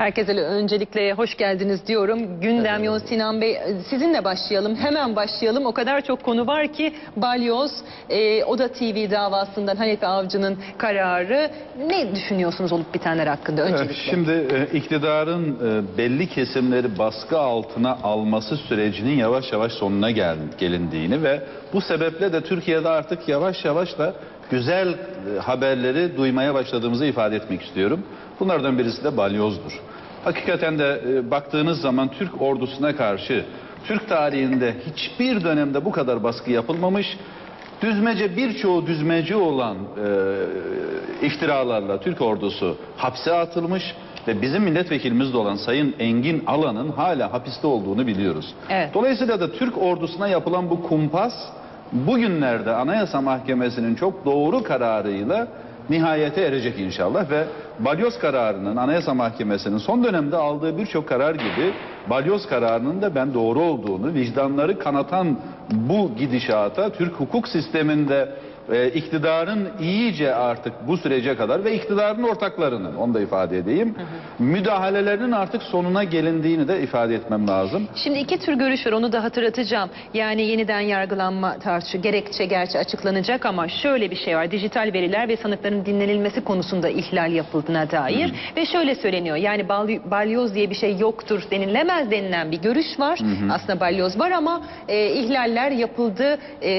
Herkese öncelikle hoş geldiniz diyorum. Gündem yoğun Sinan Bey sizinle başlayalım. Hemen başlayalım. O kadar çok konu var ki Balyoz, e, Oda TV davasından Hanefi Avcı'nın kararı. Ne düşünüyorsunuz olup bitenler hakkında öncelikle? Şimdi e, iktidarın e, belli kesimleri baskı altına alması sürecinin yavaş yavaş sonuna gel, gelindiğini ve bu sebeple de Türkiye'de artık yavaş yavaş da güzel e, haberleri duymaya başladığımızı ifade etmek istiyorum. Bunlardan birisi de balyozdur. Hakikaten de e, baktığınız zaman Türk ordusuna karşı Türk tarihinde hiçbir dönemde bu kadar baskı yapılmamış. Düzmece birçoğu düzmece olan e, iftiralarla Türk ordusu hapse atılmış ve bizim milletvekilimiz de olan Sayın Engin Alan'ın hala hapiste olduğunu biliyoruz. Evet. Dolayısıyla da Türk ordusuna yapılan bu kumpas bugünlerde Anayasa Mahkemesi'nin çok doğru kararıyla nihayete erecek inşallah ve balyoz kararının Anayasa Mahkemesi'nin son dönemde aldığı birçok karar gibi balyoz kararının da ben doğru olduğunu, vicdanları kanatan bu gidişata Türk hukuk sisteminde e, iktidarın iyice artık bu sürece kadar ve iktidarın ortaklarının onu da ifade edeyim müdahalelerinin artık sonuna gelindiğini de ifade etmem lazım. Şimdi iki tür görüş var onu da hatırlatacağım. Yani yeniden yargılanma tartışı gerekçe gerçi açıklanacak ama şöyle bir şey var. Dijital veriler ve sanıkların dinlenilmesi konusunda ihlal yapıldığına dair ve şöyle söyleniyor. Yani bal- balyoz diye bir şey yoktur denilemez denilen bir görüş var. Aslında balyoz var ama e, ihlaller yapıldı e,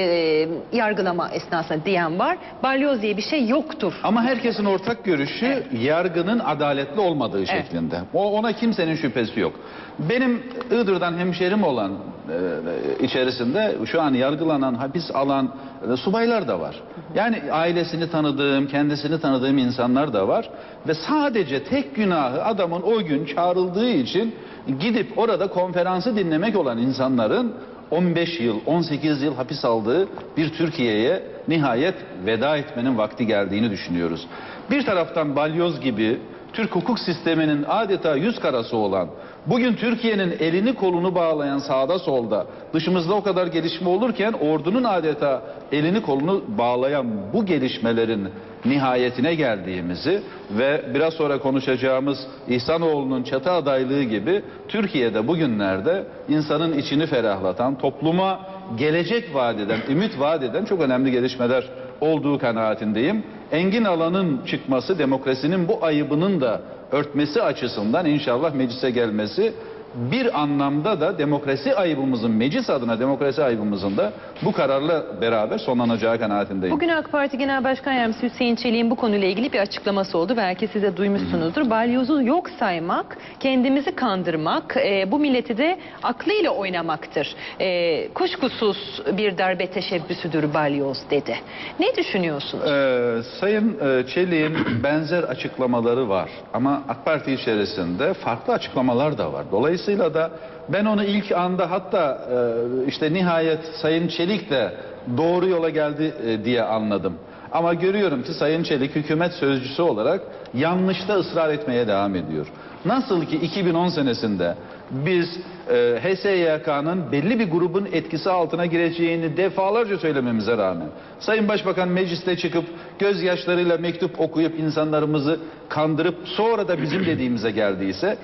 yargılama esnasında diyen var. Balyoz diye bir şey yoktur. Ama herkesin ortak görüşü yargının adaletli olmadığı şeklinde. O ona kimsenin şüphesi yok. Benim Iğdır'dan hemşerim olan e, içerisinde şu an yargılanan, hapis alan e, subaylar da var. Yani ailesini tanıdığım, kendisini tanıdığım insanlar da var ve sadece tek günahı adamın o gün çağrıldığı için gidip orada konferansı dinlemek olan insanların 15 yıl, 18 yıl hapis aldığı bir Türkiye'ye nihayet veda etmenin vakti geldiğini düşünüyoruz. Bir taraftan balyoz gibi Türk hukuk sisteminin adeta yüz karası olan, bugün Türkiye'nin elini kolunu bağlayan sağda solda, dışımızda o kadar gelişme olurken ordunun adeta elini kolunu bağlayan bu gelişmelerin nihayetine geldiğimizi ve biraz sonra konuşacağımız İhsanoğlu'nun çatı adaylığı gibi Türkiye'de bugünlerde insanın içini ferahlatan, topluma gelecek vaat eden, ümit vaat eden çok önemli gelişmeler olduğu kanaatindeyim. Engin Alan'ın çıkması demokrasinin bu ayıbının da örtmesi açısından inşallah meclise gelmesi bir anlamda da demokrasi ayıbımızın meclis adına demokrasi ayıbımızın da bu kararla beraber sonlanacağı kanaatindeyim. Bugün AK Parti Genel Başkan Yardımcısı Hüseyin Çelik'in bu konuyla ilgili bir açıklaması oldu. Belki siz de duymuşsunuzdur. Balyozu yok saymak, kendimizi kandırmak, e, bu milleti de aklıyla oynamaktır. E, kuşkusuz bir darbe teşebbüsüdür balyoz dedi. Ne düşünüyorsunuz? Ee, Sayın e, Çelik'in benzer açıklamaları var ama AK Parti içerisinde farklı açıklamalar da var. Dolayısıyla da ben onu ilk anda hatta e, işte nihayet Sayın Çelik de doğru yola geldi e, diye anladım. Ama görüyorum ki Sayın Çelik hükümet sözcüsü olarak yanlışta ısrar etmeye devam ediyor. Nasıl ki 2010 senesinde biz e, HSYK'nın belli bir grubun etkisi altına gireceğini defalarca söylememize rağmen Sayın Başbakan mecliste çıkıp gözyaşlarıyla mektup okuyup insanlarımızı kandırıp sonra da bizim dediğimize geldiyse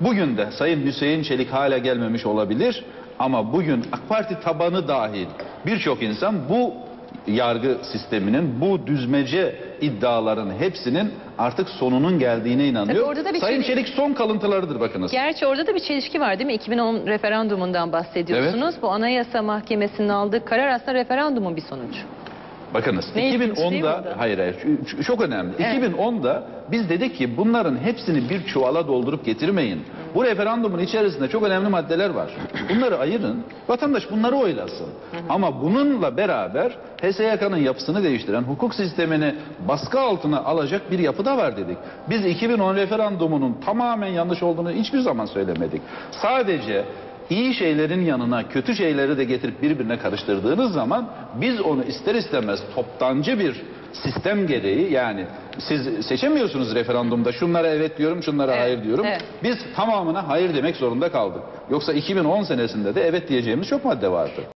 bugün de Sayın Hüseyin Çelik hala gelmemiş olabilir ama bugün AK Parti tabanı dahil birçok insan bu yargı sisteminin bu düzmece iddiaların hepsinin artık sonunun geldiğine inanıyor. Tabii orada da bir Sayın şey- Çelik son kalıntılarıdır bakınız. Gerçi orada da bir çelişki var değil mi? 2010 referandumundan bahsediyorsunuz. Bu Anayasa Mahkemesi'nin aldığı karar aslında referandumun bir sonucu. Bakınız Ne ilginç değil mi 2010'da orada? hayır hayır çok önemli. Evet. 2010'da biz dedik ki bunların hepsini bir çuvala doldurup getirmeyin. Bu referandumun içerisinde çok önemli maddeler var. Bunları ayırın. Vatandaş bunları oylasın. Ama bununla beraber HSYK'nın yapısını değiştiren, hukuk sistemini baskı altına alacak bir yapı da var dedik. Biz 2010 referandumunun tamamen yanlış olduğunu hiçbir zaman söylemedik. Sadece iyi şeylerin yanına kötü şeyleri de getirip birbirine karıştırdığınız zaman biz onu ister istemez toptancı bir sistem gereği yani siz seçemiyorsunuz referandumda şunlara evet diyorum şunlara Evet, hayır diyorum. evet. Biz tamamına hayır demek zorunda kaldık. Yoksa 2010 senesinde de evet diyeceğimiz çok madde vardı.